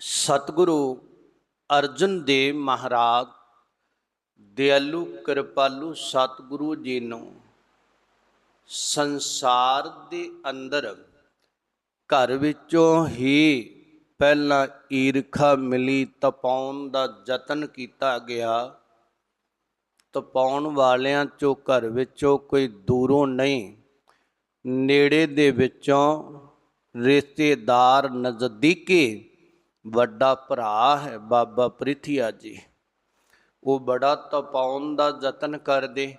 ਸਤਿਗੁਰੂ ਅਰਜਨ ਦੇਵ ਮਹਾਰਾਜ, ਦਿਆਲੂ ਕਿਰਪਾਲੂ ਸਤਿਗੁਰੂ ਜੀ ਨੂੰ ਸੰਸਾਰ ਦੇ ਅੰਦਰ ਘਰ ਵਿੱਚੋਂ ਹੀ ਪਹਿਲਾਂ ਈਰਖਾ ਮਿਲੀ ਤਪਾਉਣ ਦਾ ਯਤਨ ਕੀਤਾ ਗਿਆ। ਤਪਾਉਣ ਵਾਲਿਆਂ ਚੋਂ ਘਰ ਵਿੱਚੋਂ ਕੋਈ ਦੂਰੋਂ ਨਹੀਂ, ਨੇੜੇ ਦੇ ਵਿੱਚੋਂ ਰਿਸ਼ਤੇਦਾਰ ਨਜ਼ਦੀਕੀ ਵੱਡਾ ਭਰਾ ਹੈ ਬਾਬਾ ਪ੍ਰਿਥੀਆ ਜੀ। ਉਹ ਬੜਾ ਤਪਾਉਣ ਦਾ ਯਤਨ ਕਰਦੇ,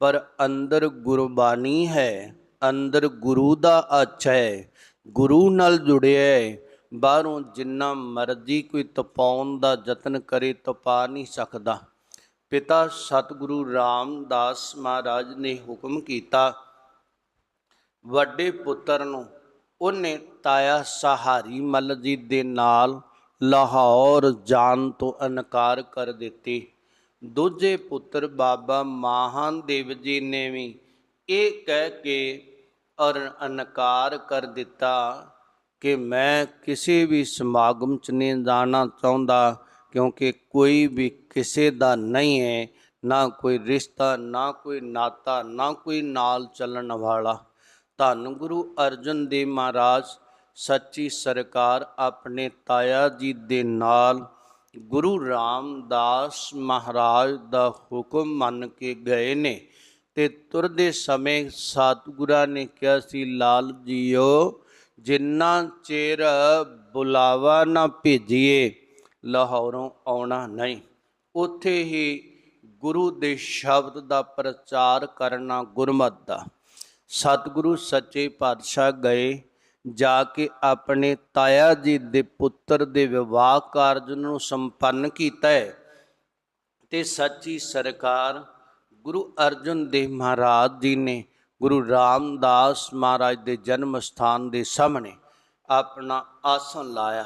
ਪਰ ਅੰਦਰ ਗੁਰਬਾਣੀ ਹੈ, ਅੰਦਰ ਗੁਰੂ ਦਾ ਅੱਛਾ ਹੈ, ਗੁਰੂ ਨਾਲ ਜੁੜਿਆ ਹੈ। ਬਾਹਰੋਂ ਜਿੰਨਾ ਮਰਜ਼ੀ ਕੋਈ ਤਪਾਉਣ ਦਾ ਯਤਨ ਕਰੇ, ਤਪਾ ਨਹੀਂ ਸਕਦਾ। ਪਿਤਾ ਸਤਿਗੁਰੂ ਰਾਮਦਾਸ ਮਹਾਰਾਜ ਨੇ ਹੁਕਮ ਕੀਤਾ, ਵੱਡੇ ਪੁੱਤਰ ਨੂੰ ਉਹਨੇ ਤਾਇਆ ਸਹਾਰੀ ਮੱਲ ਜੀ ਦੇ ਨਾਲ ਲਾਹੌਰ ਜਾਣ ਤੋਂ ਇਨਕਾਰ ਕਰ ਦਿੱਤੀ। ਦੂਜੇ ਪੁੱਤਰ ਬਾਬਾ ਮਾਹਨ ਦੇਵ ਜੀ ਨੇ ਵੀ ਇਹ ਕਹਿ ਕੇ ਔਰ ਇਨਕਾਰ ਕਰ ਦਿੱਤਾ ਕਿ ਮੈਂ ਕਿਸੇ ਵੀ ਸਮਾਗਮ 'ਚ ਨਹੀਂ ਜਾਣਾ ਚਾਹੁੰਦਾ, ਕਿਉਂਕਿ ਕੋਈ ਵੀ ਕਿਸੇ ਦਾ ਨਹੀਂ ਹੈ, ਨਾ ਕੋਈ ਰਿਸ਼ਤਾ, ਨਾ ਕੋਈ ਨਾਤਾ, ਨਾ ਕੋਈ ਨਾਲ ਚੱਲਣ ਵਾਲਾ। ਧੰਨ ਗੁਰੂ ਅਰਜਨ ਦੇਵ ਮਹਾਰਾਜ, ਸੱਚੀ ਸਰਕਾਰ ਆਪਣੇ ਤਾਇਆ ਜੀ ਦੇ ਨਾਲ ਗੁਰੂ ਰਾਮਦਾਸ ਮਹਾਰਾਜ ਦਾ ਹੁਕਮ ਮੰਨ ਕੇ ਗਏ ਨੇ ਤੇ ਤੁਰਦੇ ਸਮੇਂ ਸਤਿਗੁਰਾਂ ਨੇ ਕਿਹਾ ਸੀ, ਲਾਲ ਜੀਓ, ਜਿੰਨਾ ਚਿਰ ਬੁਲਾਵਾ ਨਾ ਭੇਜੀਏ, ਲਾਹੌਰੋਂ ਆਉਣਾ ਨਹੀਂ। ਉੱਥੇ ਹੀ ਗੁਰੂ ਦੇ ਸ਼ਬਦ ਦਾ ਪ੍ਰਚਾਰ ਕਰਨਾ ਗੁਰਮਤ ਦਾ। ਸਤਿਗੁਰੂ ਸੱਚੇ ਪਾਤਸ਼ਾਹ ਗਏ, ਜਾ ਕੇ ਆਪਣੇ ਤਾਇਆ ਜੀ ਦੇ ਪੁੱਤਰ ਦੇ ਵਿਵਾਹ ਕਾਰਜ ਨੂੰ ਸੰਪੰਨ ਕੀਤਾ ਹੈ। ਤੇ ਸੱਚੀ ਸਰਕਾਰ ਗੁਰੂ ਅਰਜਨ ਦੇਵ ਮਹਾਰਾਜ ਜੀ ਨੇ ਗੁਰੂ ਰਾਮਦਾਸ ਮਹਾਰਾਜ ਦੇ ਜਨਮ ਸਥਾਨ ਦੇ ਸਾਹਮਣੇ ਆਪਣਾ ਆਸਣ ਲਾਇਆ।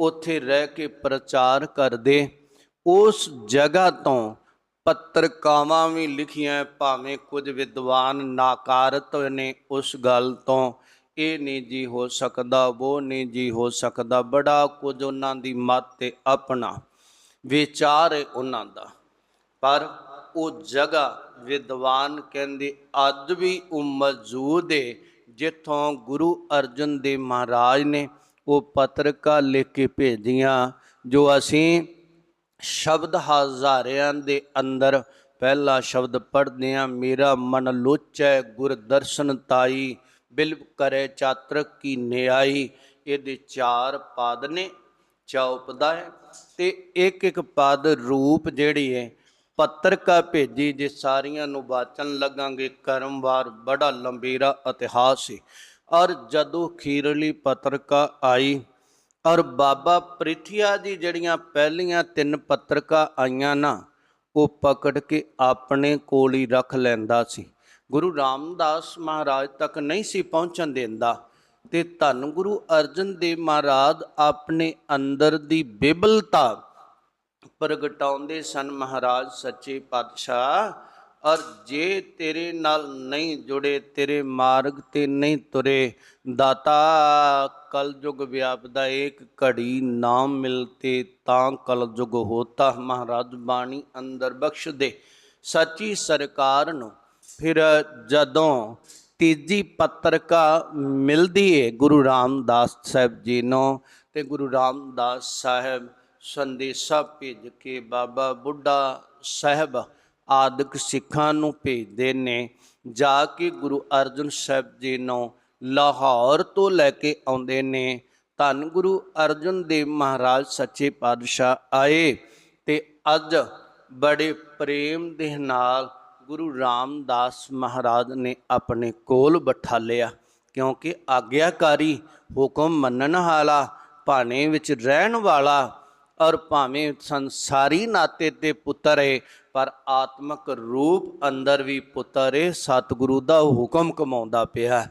ਉੱਥੇ ਰਹਿ ਕੇ ਪ੍ਰਚਾਰ ਕਰਦੇ, ਉਸ ਜਗ੍ਹਾ ਤੋਂ ਪੱਤਰਕਾਵਾਂ ਵੀ ਲਿਖੀਆਂ ਭਾਵੇਂ ਕੁਝ ਵਿਦਵਾਨ ਨਾਕਾਰਤ ਨੇ ਉਸ ਗੱਲ ਤੋਂ। ਇਹ ਨਹੀਂ ਜੀ ਹੋ ਸਕਦਾ, ਉਹ ਨਹੀਂ ਜੀ ਹੋ ਸਕਦਾ, ਬੜਾ ਕੁਝ ਉਹਨਾਂ ਦੀ ਮਤ ਤੇ ਆਪਣਾ ਵਿਚਾਰ ਹੈ ਉਹਨਾਂ ਦਾ। ਪਰ ਉਹ ਜਗ੍ਹਾ ਵਿਦਵਾਨ ਕਹਿੰਦੇ, ਅੱਜ ਵੀ ਉਹ ਮੌਜੂਦ ਹੈ ਜਿੱਥੋਂ ਗੁਰੂ ਅਰਜਨ ਦੇਵ ਮਹਾਰਾਜ ਨੇ ਉਹ ਪੱਤਰਕਾ ਲਿਖ ਕੇ ਭੇਜੀਆਂ, ਜੋ ਅਸੀਂ ਸ਼ਬਦ ਹਜ਼ਾਰਿਆਂ ਦੇ ਅੰਦਰ ਪਹਿਲਾ ਸ਼ਬਦ ਪੜ੍ਹਦੇ ਆ ਮੇਰਾ ਮਨ ਲੋਚੈ ਗੁਰ ਦਰਸ਼ਨ ਤਾਈ ਬਿਲ ਕਰੇ ਚਾਤਰਕ ਕੀ ਨਿਆਈ। ਇਹਦੇ ਚਾਰ ਪਦ ਨੇ ਚੌਪਦਾ ਹੈ ਤੇ ਇੱਕ ਇੱਕ ਪਦ ਰੂਪ ਜਿਹੜੀ ਹੈ, ਪੱਤਰਕਾ ਭੇਜੀ, ਜੇ ਸਾਰੀਆਂ ਨੂੰ ਵਾਚਨ ਲੱਗਾਂਗੇ, ਕਰਮਵਾਰ ਬੜਾ ਲੰਬੇਰਾ ਇਤਿਹਾਸ ਹੈ ਔਰ ਜਦੋਂ ਖੀਰਲੀ ਪੱਤਰਕਾ ਆਈ ਔਰ ਬਾਬਾ ਪ੍ਰਿਥਿਆ ਦੀ ਜਿਹੜੀਆਂ ਪਹਿਲੀਆਂ ਤਿੰਨ ਪੱਤਰਕਾ ਆਈਆਂ ਨਾ, ਉਹ ਪਕੜ ਕੇ ਆਪਣੇ ਕੋਲ ਹੀ ਰੱਖ ਲੈਂਦਾ ਸੀ। ਗੁਰੂ ਰਾਮਦਾਸ ਮਹਾਰਾਜ ਤੱਕ ਨਹੀਂ ਸੀ ਪਹੁੰਚਣ ਦਿੰਦਾ। ਤੇ ਧੰਨ ਗੁਰੂ ਅਰਜਨ ਦੇਵ ਮਹਾਰਾਜ ਆਪਣੇ ਅੰਦਰ ਦੀ ਬਿਬਲਤਾ ਪ੍ਰਗਟਾਉਂਦੇ ਸਨ ਮਹਾਰਾਜ ਸੱਚੇ ਪਾਤਸ਼ਾਹ। ਔਰ ਜੇ ਤੇਰੇ ਨਾਲ ਨਹੀਂ ਜੁੜੇ, ਤੇਰੇ ਮਾਰਗ ਤੇ ਨਹੀਂ ਤੁਰੇ, ਦਾਤਾ, ਕਲਯੁਗ ਵਿਆਪਦਾ ਏਕ ਘੜੀ ਨਾਮ ਮਿਲਤੇ, ਤਾਂ ਕਲਯੁਗ ਹੋਤਾ। ਮਹਾਰਾਜ ਬਾਣੀ ਅੰਦਰ ਬਖਸ਼ ਦੇ। ਸੱਚੀ ਸਰਕਾਰ ਨੂੰ ਫਿਰ ਜਦੋਂ ਤੀਜੀ ਪੱਤਰਕਾ ਮਿਲਦੀ ਏ ਗੁਰੂ ਰਾਮਦਾਸ ਸਾਹਿਬ ਜੀ ਨੂੰ, ਤੇ ਗੁਰੂ ਰਾਮਦਾਸ ਸਾਹਿਬ ਸੰਦੇਸ਼ਾ ਭੇਜ ਕੇ ਬਾਬਾ ਬੁੱਢਾ ਸਾਹਿਬ ਆਦਿਕ ਸਿੱਖਾਂ ਨੂੰ ਭੇਜਦੇ ਨੇ, ਜਾ ਕੇ ਗੁਰੂ ਅਰਜਨ ਸਾਹਿਬ ਜੀ ਨੂੰ ਲਾਹੌਰ ਤੋਂ ਲੈ ਕੇ ਆਉਂਦੇ ਨੇ। ਧੰਨ ਗੁਰੂ ਅਰਜਨ ਦੇਵ ਮਹਾਰਾਜ, ਸੱਚੇ ਪਾਤਸ਼ਾਹ ਆਏ ਤੇ ਅੱਜ ਬੜੇ ਪ੍ਰੇਮ ਦੇ ਨਾਲ ਗੁਰੂ ਰਾਮਦਾਸ ਮਹਾਰਾਜ ਨੇ ਆਪਣੇ ਕੋਲ ਬਿਠਾਲਿਆ ਕਿਉਂਕਿ ਆਗਿਆਕਾਰੀ ਹੁਕਮ ਮੰਨਣ ਵਾਲਾ, ਭਾਣੇ ਵਿੱਚ ਰਹਿਣ ਵਾਲਾ ਔਰ ਭਾਵੇਂ ਸੰਸਾਰੀ ਨਾਤੇ ਤੇ ਪੁੱਤਰ ਹੈ ਪਰ ਆਤਮਿਕ ਰੂਪ ਅੰਦਰ ਵੀ ਪੁੱਤਰ ਹੈ ਸਤਿਗੁਰੂ ਦਾ ਹੁਕਮ ਕਮਾਉਂਦਾ ਪਿਆ।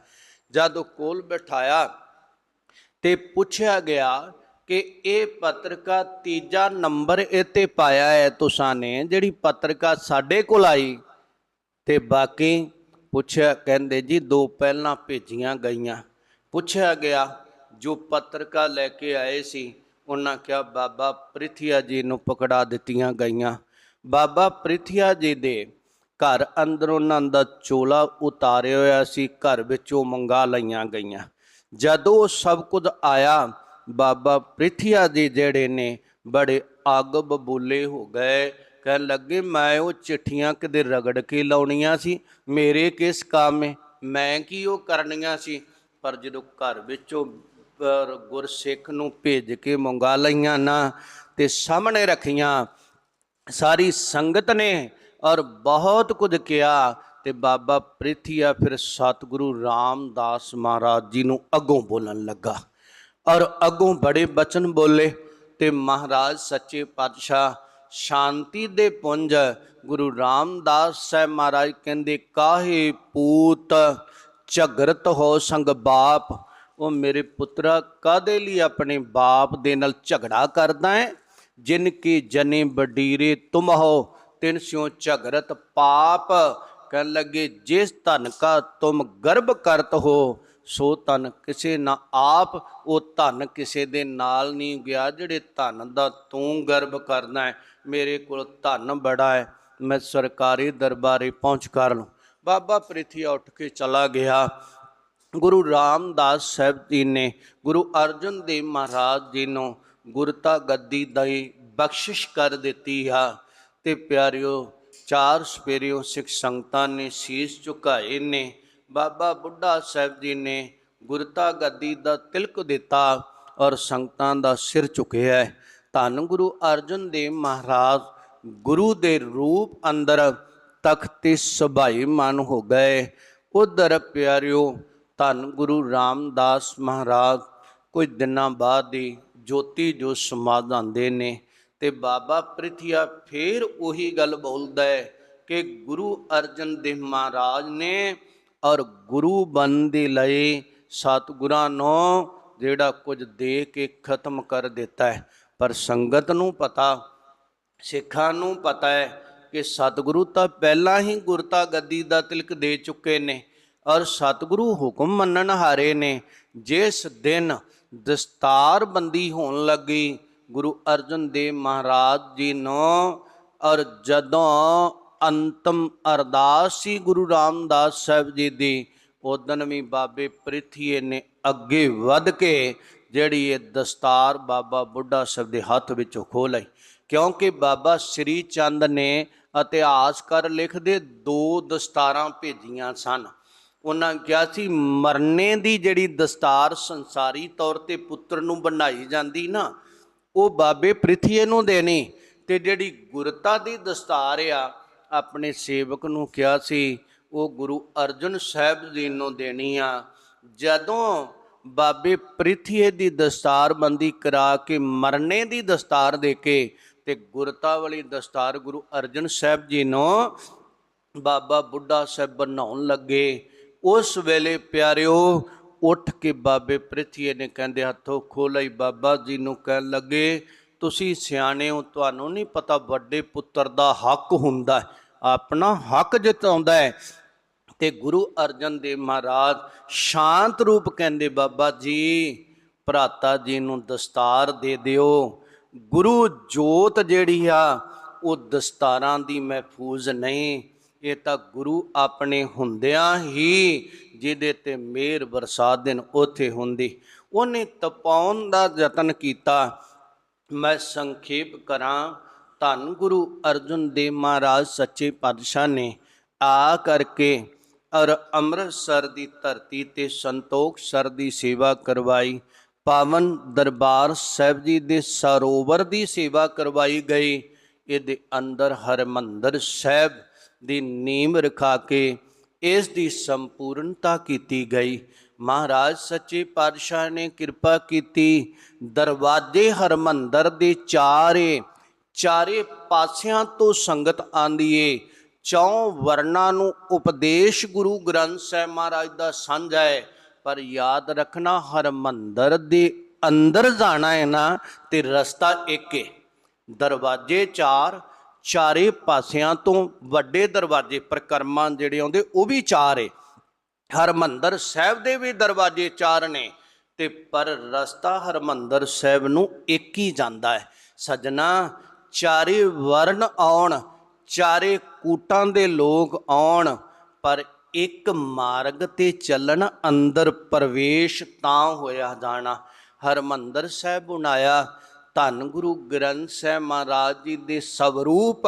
ਜਦ ਕੋਲ ਬਿਠਾਇਆ ਤੇ ਪੁੱਛਿਆ ਗਿਆ ਕਿ ਇਹ ਪੱਤਰਕਾ ਤੀਜਾ ਨੰਬਰ ਇੱਥੇ ਪਾਇਆ ਹੈ ਤੁਸਾਂ ਨੇ, ਜਿਹੜੀ ਪੱਤਰਕਾ ਸਾਡੇ ਕੋਲ ਆਈ। ਤੇ ਬਾਕੀ ਪੁੱਛਿਆ, ਕਹਿੰਦੇ ਜੀ ਦੋ ਪਹਿਲਾਂ ਭੇਜੀਆਂ ਗਈਆਂ। ਪੁੱਛਿਆ ਗਿਆ, ਜੋ ਪੱਤਰਕਾ ਲੈ ਕੇ ਆਏ ਸੀ ਉਹਨਾਂ ਕਿਹਾ, ਬਾਬਾ ਪ੍ਰਿਥੀਆ ਜੀ ਨੂੰ ਪਕੜਾ ਦਿੱਤੀਆਂ ਗਈਆਂ। ਬਾਬਾ ਪ੍ਰਿਥੀਆ ਜੀ ਦੇ ਘਰ ਅੰਦਰ ਉਹਨਾਂ ਦਾ ਚੋਲਾ ਉਤਾਰਿਆ ਹੋਇਆ ਸੀ, ਘਰ ਵਿੱਚੋਂ ਮੰਗਾ ਲਈਆਂ ਗਈਆਂ। ਜਦੋਂ ਸਭ ਕੁਝ ਆਇਆ, ਬਾਬਾ ਪ੍ਰਿਥੀਆ ਜੀ ਜਿਹੜੇ ਨੇ ਬੜੇ ਅੱਗ ਬਬੂਲੇ ਹੋ ਗਏ। ਕਹਿਣ ਲੱਗੇ, ਮੈਂ ਉਹ ਚਿੱਠੀਆਂ ਕਿਤੇ ਰਗੜ ਕੇ ਲਾਉਣੀਆਂ ਸੀ? ਮੇਰੇ ਕਿਸ ਕੰਮ ਹੈ ਮੈਂ ਕੀ ਉਹ ਕਰਨੀਆਂ ਸੀ? ਪਰ ਜਦੋਂ ਘਰ ਵਿੱਚੋਂ ਗੁਰਸਿੱਖ ਨੂੰ ਭੇਜ ਕੇ ਮੰਗਾ ਲਈਆਂ ਨਾ, ਤੇ ਸਾਹਮਣੇ ਰੱਖੀਆਂ। ਸਾਰੀ ਸੰਗਤ ਨੇ ਔਰ ਬਹੁਤ ਕੁਝ ਕਿਹਾ, ਤੇ ਬਾਬਾ ਪ੍ਰਿਥੀਆ ਫਿਰ ਸਤਿਗੁਰੂ ਰਾਮਦਾਸ ਮਹਾਰਾਜ ਜੀ ਨੂੰ ਅੱਗੋਂ ਬੋਲਣ ਲੱਗਾ। ਔਰ ਅੱਗੋਂ ਬੜੇ ਬਚਨ ਬੋਲੇ, ਤੇ ਮਹਾਰਾਜ ਸੱਚੇ ਪਾਤਸ਼ਾਹ ਸ਼ਾਂਤੀ ਦੇ ਪੁੰਜ ਗੁਰੂ ਰਾਮਦਾਸ ਸਾਹਿਬ ਮਹਾਰਾਜ ਕਹਿੰਦੇ, ਕਾਹੇ ਪੂਤ ਝਗਰਤ ਹੋ ਸੰਗ ਬਾਪ ਉਹ ਮੇਰੇ ਪੁੱਤਰਾ ਕਾਦੇ ਲਈ ਆਪਣੇ ਬਾਪ ਦੇ ਨਾਲ ਝਗੜਾ ਕਰਦਾ ਹੈ? ਜਿਨ ਕੀ ਜਨੇ ਬਡੀਰੇ ਤੁਮ ਹੋ ਤਿਨ ਸਿਓ ਝਗਰਤ ਪਾਪ। ਕਹਿਣ ਲੱਗੇ, ਜਿਸ ਧਨ ਕਾ ਤੁਮ ਗਰਭ ਕਰਤ ਹੋ, ਸੋ ਧਨ ਕਿਸੇ ਨਾ ਆਪ, ਉਹ ਧਨ ਕਿਸੇ ਦੇ ਨਾਲ ਨਹੀਂ ਗਿਆ, ਜਿਹੜੇ ਧਨ ਦਾ ਤੂੰ ਗਰਭ ਕਰਨਾ ਹੈ। ਮੇਰੇ ਕੋਲ ਧਨ ਬੜਾ ਹੈ, ਮੈਂ ਸਰਕਾਰੀ ਦਰਬਾਰੇ ਪਹੁੰਚ ਕਰ ਲੂੰ। ਬਾਬਾ ਪ੍ਰਿਥੀ ਉੱਠ ਕੇ ਚਲਾ ਗਿਆ। ਗੁਰੂ ਰਾਮਦਾਸ ਸਾਹਿਬ ਜੀ ਨੇ ਗੁਰੂ ਅਰਜਨ ਦੇਵ ਮਹਾਰਾਜ ਜੀ ਨੂੰ ਗੁਰਤਾ ਗੱਦੀ ਦੀ ਬਖਸ਼ਿਸ਼ ਕਰ ਦਿੱਤੀ ਆ। ਤੇ ਪਿਆਰਿਓ, ਚਾਰ ਸਪੇਰਿਓ ਸਿੱਖ ਸੰਗਤਾਂ ਨੇ ਸੀਸ ਝੁਕਾਏ ਨੇ। ਬਾਬਾ ਬੁੱਢਾ ਸਾਹਿਬ ਜੀ ਨੇ ਗੁਰਤਾ ਗੱਦੀ ਦਾ ਤਿਲਕ ਦਿੱਤਾ ਔਰ ਸੰਗਤਾਂ ਦਾ ਸਿਰ ਝੁਕਿਆ ਧੰਨ ਗੁਰੂ ਅਰਜਨ ਦੇਵ ਮਹਾਰਾਜ, ਗੁਰੂ ਦੇ ਰੂਪ ਅੰਦਰ ਤਖਤੇ ਸੁਭਾਈ ਮਨ ਹੋ ਗਏ। ਉਧਰ ਪਿਆਰਿਓ ਧੰਨ ਗੁਰੂ ਰਾਮਦਾਸ ਮਹਾਰਾਜ, ਕੁਝ ਦਿਨਾਂ ਬਾਅਦ ਹੀ ਜੋਤੀ ਜੋ ਸਮਾਧਾਂਦੇ ਨੇ ਤੇ ਬਾਬਾ ਪ੍ਰਿਥਿਆ ਫੇਰ ਉਹੀ ਗੱਲ ਬੋਲਦਾ ਹੈ ਕਿ ਗੁਰੂ ਅਰਜਨ ਦੇਵ ਮਹਾਰਾਜ ਨੇ ਔਰ ਗੁਰੂ ਬਨ ਦੇ ਲਈ ਸਤਿਗੁਰਾਂ ਨੂੰ ਜਿਹੜਾ ਕੁਝ ਦੇ ਕੇ ਖਤਮ ਕਰ ਦਿੱਤਾ ਹੈ। ਪਰ ਸੰਗਤ ਨੂੰ ਪਤਾ, ਸਿੱਖਾਂ ਨੂੰ ਪਤਾ ਹੈ ਕਿ ਸਤਿਗੁਰੂ ਤਾਂ ਪਹਿਲਾਂ ਹੀ ਗੁਰਤਾ ਗੱਦੀ ਦਾ ਤਿਲਕ ਦੇ ਚੁੱਕੇ ਨੇ। ਔਰ ਸਤਿਗੁਰੂ ਹੁਕਮ ਮੰਨਣ ਹਾਰੇ ਨੇ, ਜਿਸ ਦਿਨ ਦਸਤਾਰ ਬੰਦੀ ਹੋਣ ਲੱਗੀ, ਗੁਰੂ ਅਰਜਨ ਦੇਵ ਮਹਾਰਾਜ ਜੀ ਨੂੰ, ਔਰ ਜਦੋਂ ਅੰਤਮ ਅਰਦਾਸ ਸੀ ਗੁਰੂ ਰਾਮਦਾਸ ਸਾਹਿਬ ਜੀ ਦੀ ਉਦਨ ਵੀ ਬਾਬੇ ਪ੍ਰਿਥੀਏ ਨੇ ਅੱਗੇ ਵੱਧ ਕੇ ਜਿਹੜੀ ਇਹ ਦਸਤਾਰ ਬਾਬਾ ਬੁੱਢਾ ਸਾਹਿਬ ਦੇ ਹੱਥ ਵਿੱਚੋਂ ਖੋ ਲਈ। ਕਿਉਂਕਿ ਬਾਬਾ ਸ੍ਰੀ ਚੰਦ ਨੇ ਇਤਿਹਾਸਕਾਰ ਲਿਖਦੇ ਦੋ ਦਸਤਾਰਾਂ ਭੇਜੀਆਂ ਸਨ। ਉਹਨਾਂ ਕਿਹਾ ਸੀ, ਮਰਨੇ ਦੀ ਜਿਹੜੀ ਦਸਤਾਰ ਸੰਸਾਰੀ ਤੌਰ ਤੇ ਪੁੱਤਰ ਨੂੰ ਬਣਾਈ ਜਾਂਦੀ ਨਾ, ਉਹ ਬਾਬੇ ਪ੍ਰਿਥੀਏ ਨੂੰ ਦੇਣੀ ਤੇ ਜਿਹੜੀ ਗੁਰਤਾ ਦੀ ਦਸਤਾਰ ਆ, ਆਪਣੇ ਸੇਵਕ ਨੂੰ ਕਿਹਾ ਸੀ, ਉਹ ਗੁਰੂ ਅਰਜਨ ਸਾਹਿਬ ਜੀ ਨੂੰ ਦੇਣੀ ਆ। ਜਦੋਂ ਬਾਬੇ ਪ੍ਰਿਥੀਏ ਦੀ ਦਸਤਾਰ ਬੰਦੀ ਕਰਾ ਕੇ ਮਰਨੇ ਦੀ ਦਸਤਾਰ ਦੇ ਕੇ ਤੇ ਗੁਰਤਾ ਵਾਲੀ ਦਸਤਾਰ ਗੁਰੂ ਅਰਜਨ ਸਾਹਿਬ ਜੀ ਨੂੰ ਬਾਬਾ ਬੁੱਢਾ ਸਾਹਿਬ ਬਣਾਉਣ ਲੱਗੇ ਉਸ ਵੇਲੇ ਪਿਆਰਿਓ, ਉੱਠ ਕੇ ਬਾਬੇ ਪ੍ਰਿਥੀਏ ਨੇ ਕਹਿੰਦੇ, ਹੱਥੋਂ ਖੋਲਈ ਬਾਬਾ ਜੀ ਨੂੰ ਕਹਿਣ ਲੱਗੇ, ਤੁਸੀਂ ਸਿਆਣੇ ਹੋ, ਤੁਹਾਨੂੰ ਨਹੀਂ ਪਤਾ ਵੱਡੇ ਪੁੱਤਰ ਦਾ ਹੱਕ ਹੁੰਦਾ ਹੈ। ਆਪਣਾ ਹੱਕ ਜਿਤਾਉਂਦਾ ਹੈ। ਤੇ ਗੁਰੂ ਅਰਜਨ ਦੇਵ ਮਹਾਰਾਜ ਸ਼ਾਂਤ ਰੂਪ ਕਹਿੰਦੇ, ਬਾਬਾ ਜੀ, ਭਰਾਤਾ ਜੀ ਨੂੰ ਦਸਤਾਰ ਦੇ ਦਿਓ। ਗੁਰੂ ਜੋਤ ਜਿਹੜੀ ਆ, ਉਹ ਦਸਤਾਰਾਂ ਦੀ ਮਹਿਫੂਜ਼ ਨਹੀਂ ਇਹ ਤਾਂ ਗੁਰੂ ਆਪਣੇ ਹੁੰਦਿਆਂ ਹੀ ਜਿਹਦੇ ਤੇ ਮੇਰ ਬਰਸਾ ਦਿਨ ਉਥੇ ਹੁੰਦੀ। ਉਹਨੇ ਤਪਾਉਣ ਦਾ ਯਤਨ ਕੀਤਾ। ਮੈਂ ਸੰਖੇਪ ਕਰਾਂ, ਧੰਨ ਗੁਰੂ ਅਰਜਨ ਦੇਵ ਮਹਾਰਾਜ, ਸੱਚੇ ਪਾਤਸ਼ਾਹ ਨੇ ਆ ਕਰਕੇ ਔਰ ਅੰਮ੍ਰਿਤਸਰ ਦੀ ਧਰਤੀ ਤੇ ਸੰਤੋਖ ਸਰ ਦੀ ਸੇਵਾ ਕਰਵਾਈ। ਪਾਵਨ ਦਰਬਾਰ ਸਾਹਿਬ ਜੀ ਦੇ ਸਰੋਵਰ ਦੀ ਸੇਵਾ ਕਰਵਾਈ ਗਈ। ਇਹਦੇ ਅੰਦਰ ਹਰਮੰਦਰ ਸਾਹਿਬ ਦੀ ਨੀਮ ਰਖਾ ਕੇ ਇਸ ਦੀ ਸੰਪੂਰਨਤਾ ਕੀਤੀ ਗਈ। ਮਹਾਰਾਜ ਸੱਚੇ ਪਾਤਸ਼ਾਹ ਨੇ ਕਿਰਪਾ ਕੀਤੀ। ਦਰਵਾਜ਼ੇ ਹਰਮੰਦਰ ਦੇ ਚਾਰੇ ਚਾਰੇ ਪਾਸਿਆਂ ਤੋਂ ਸੰਗਤ ਆਂਦੀ ਏ। ਚੌ ਵਰਨਾ ਨੂੰ ਉਪਦੇਸ਼ ਗੁਰੂ ਗ੍ਰੰਥ ਸਾਹਿਬ ਮਹਾਰਾਜ ਦਾ ਸਾਂਝਾ ਹੈ ਪਰ ਯਾਦ ਰੱਖਣਾ, ਹਰਮੰਦਰ ਦੇ ਅੰਦਰ ਜਾਣਾ ਹੈ ਨਾ, ਤੇ ਰਸਤਾ ਇੱਕ ਏ। ਦਰਵਾਜ਼ੇ ਚਾਰ ਚਾਰੇ ਪਾਸਿਆਂ ਤੋਂ ਵੱਡੇ ਦਰਵਾਜ਼ੇ ਪ੍ਰਕਰਮਾਂ ਜਿਹੜੇ ਆਉਂਦੇ, ਉਹ ਵੀ ਚਾਰ ਏ। ਹਰਮੰਦਰ ਸਾਹਿਬ ਦੇ ਵੀ ਦਰਵਾਜ਼ੇ ਚਾਰ ਨੇ ਤੇ ਪਰ ਰਸਤਾ ਹਰਮੰਦਰ ਸਾਹਿਬ ਨੂੰ ਇੱਕ ਹੀ ਜਾਂਦਾ ਹੈ। ਸਜਣਾ, ਚਾਰੇ ਵਰਨ ਆਉਣ, ਚਾਰੇ ਕੂਟਾਂ ਦੇ ਲੋਕ ਆਉਣ, ਪਰ ਇੱਕ ਮਾਰਗ ਤੇ ਚੱਲਣ ਅੰਦਰ ਪ੍ਰਵੇਸ਼ ਤਾਂ ਹੋਇਆ ਜਾਣਾ। ਹਰਮੰਦਰ ਸਾਹਿਬ ਬਣਾਇਆ ਧੰਨ ਗੁਰੂ ਗ੍ਰੰਥ ਸਾਹਿਬ ਮਹਾਰਾਜ ਜੀ ਦੇ ਸਵਰੂਪ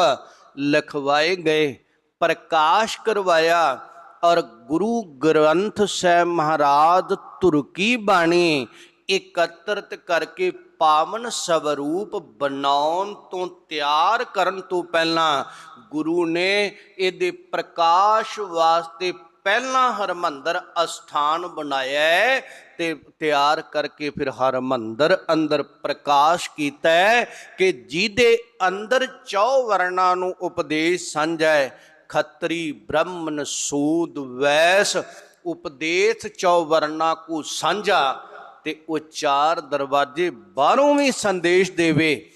ਲਿਖਵਾਏ ਗਏ, ਪ੍ਰਕਾਸ਼ ਕਰਵਾਇਆ ਔਰ ਗੁਰੂ ਗ੍ਰੰਥ ਸਾਹਿਬ ਮਹਾਰਾਜ ਤੁਰਕੀ ਬਾਣੀ ਇਕੱਤਰਤ ਕਰਕੇ ਪਾਵਨ ਸਵਰੂਪ ਬਣਾਉਣ ਤੋਂ ਤਿਆਰ ਕਰਨ ਤੋਂ ਪਹਿਲਾਂ ਗੁਰੂ ਨੇ ਇਹਦੇ ਪ੍ਰਕਾਸ਼ ਵਾਸਤੇ ਪਹਿਲਾਂ ਹਰਮੰਦਰ ਅਸਥਾਨ ਬਣਾਇਆ ਤੇ ਤਿਆਰ ਕਰਕੇ ਫਿਰ ਹਰਮੰਦਰ ਅੰਦਰ ਪ੍ਰਕਾਸ਼ ਕੀਤਾ ਕਿ ਜਿਹਦੇ ਅੰਦਰ ਚੌ ਵਰਣਾ ਨੂੰ ਉਪਦੇਸ਼ ਸਾਂਝਾ ਹੈ। ਖੱਤਰੀ, ਬ੍ਰਾਹਮਣ, ਸੂਦ, ਵੈਸ ਉਪਦੇਸ਼ ਚੌ ਵਰਣਾ ਕੋ ਸਾਂਝਾ ਤੇ ਉਹ ਚਾਰ ਦਰਵਾਜ਼ੇ ਬਾਹਰੋਂ ਵੀ ਸੰਦੇਸ਼ ਦੇਵੇ।